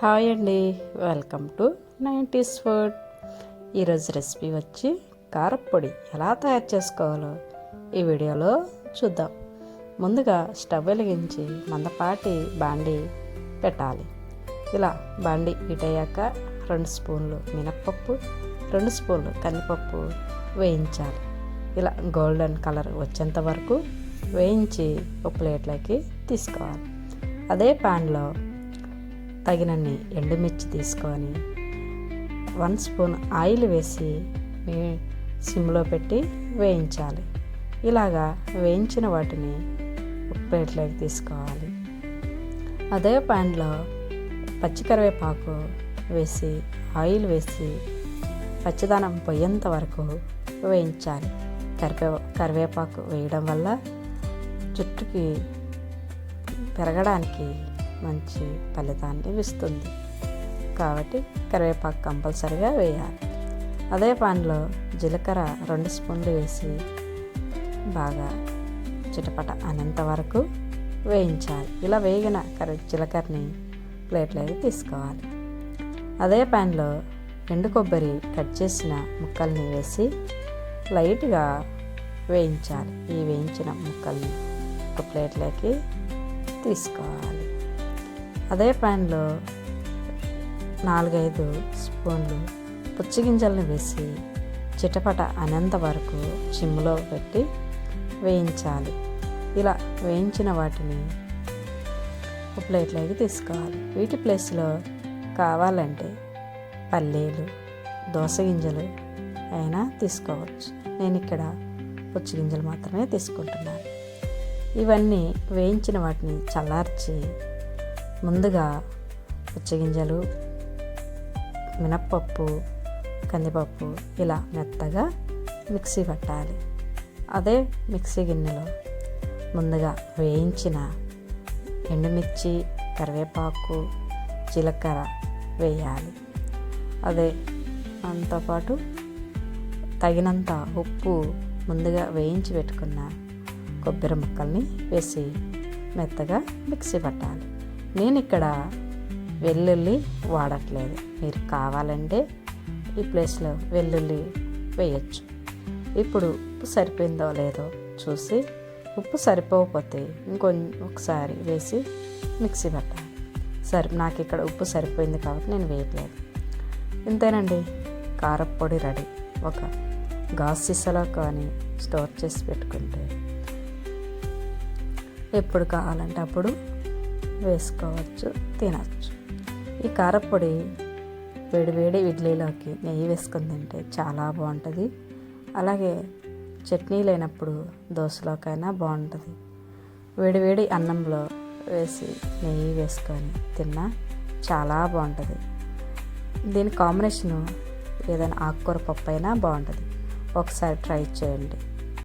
Hi అండి welcome to nineties food ఈరోజు recipe వచ్చి కారపొడి ఎలా తయారు చేసుకోవాలో ఈ వీడియోలో చూద్దాం. ముందుగా స్టవ్ వెలిగించి మందపాటి బాండి పెట్టాలి. ఇలా బాండి హీట్ రెండు స్పూన్లు మినప్పప్పు రెండు స్పూన్లు కందిపప్పు వేయించాలి. ఇలా గోల్డెన్ కలర్ వచ్చేంత వరకు వేయించి ఒక ప్లేట్లోకి తీసుకోవాలి. అదే ప్యాన్లో తగినన్ని ఎండుమిర్చి తీసుకొని వన్ స్పూన్ ఆయిల్ వేసి మీ సిమ్లో పెట్టి వేయించాలి. ఇలాగా వేయించిన వాటిని ఒక ప్లేట్లోకి తీసుకోవాలి. అదే ప్యాన్లో పచ్చికరివేపాకు వేసి ఆయిల్ వేసి పచ్చిదనం పోయేంత వరకు వేయించాలి. కరివే కరివేపాకు వేయడం వల్ల జుట్టుకి పెరగడానికి మంచి ఫలితాన్ని ఇస్తుంది. కాబట్టి కరివేపాకు కంపల్సరిగా వేయాలి. అదే పాన్లో జీలకర్ర రెండు స్పూన్లు వేసి బాగా చిటపట అనేంత వరకు వేయించాలి. ఇలా వేగిన కరి జీలకర్రని ప్లేట్లోకి తీసుకోవాలి. అదే ప్యాన్లో ఎండు కొబ్బరి కట్ చేసిన ముక్కల్ని వేసి లైట్గా వేయించాలి. ఈ వేయించిన ముక్కల్ని ఒక ప్లేట్లోకి తీసుకోవాలి. అదే ప్యాన్లో నాలుగైదు స్పూన్లు పుచ్చిగింజలను వేసి చిటపట అనేంత వరకు చిమ్ములో పెట్టి వేయించాలి. ఇలా వేయించిన వాటిని ఒక ప్లేట్లోకి తీసుకోవాలి. వీటి ప్లేస్లో కావాలంటే పల్లీలు దోస గింజలు అయినా తీసుకోవచ్చు. నేను ఇక్కడ పుచ్చి గింజలు మాత్రమే తీసుకుంటున్నాను. ఇవన్నీ వేయించిన వాటిని చల్లార్చి ముందుగా పుచ్చగింజలు మినప్పప్పు కందిపప్పు ఇలా మెత్తగా మిక్సీ పట్టాలి. అదే మిక్సీ గిన్నెలో ముందుగా వేయించిన ఎండుమిర్చి కరివేపాకు జీలకర్ర వేయాలి. అదే దాంతోపాటు తగినంత ఉప్పు ముందుగా వేయించి పెట్టుకున్న కొబ్బరి ముక్కల్ని వేసి మెత్తగా మిక్సీ పట్టాలి. నేను ఇక్కడ వెల్లుల్లి వాడట్లేదు. మీరు కావాలంటే ఈ ప్లేస్లో వెల్లుల్లి వేయచ్చు. ఇప్పుడు ఉప్పు సరిపోయిందో లేదో చూసి ఉప్పు సరిపోకపోతే ఇంకొన్ని ఒకసారి వేసి మిక్సీ పెట్టాలి. సరి నాకు ఇక్కడ ఉప్పు సరిపోయింది కాబట్టి నేను వేయట్లేదు. ఇంతేనండి. కారపొడి రెడీ. ఒక గాజు సీసాలో కానీ స్టోర్ చేసి పెట్టుకుంటే ఎప్పుడు కావాలంటే అప్పుడు వేసుకోవచ్చు తినచ్చు. ఈ కారపొడి వేడివేడి ఇడ్లీలోకి నెయ్యి వేసుకొని తింటే చాలా బాగుంటుంది. అలాగే చట్నీ లేనప్పుడు దోశలోకైనా బాగుంటుంది. వేడివేడి అన్నంలో వేసి నెయ్యి వేసుకొని తిన్నా చాలా బాగుంటుంది. దీని కాంబినేషను ఏదైనా ఆకుకూర పప్పు అయినా బాగుంటుంది. ఒకసారి ట్రై చేయండి.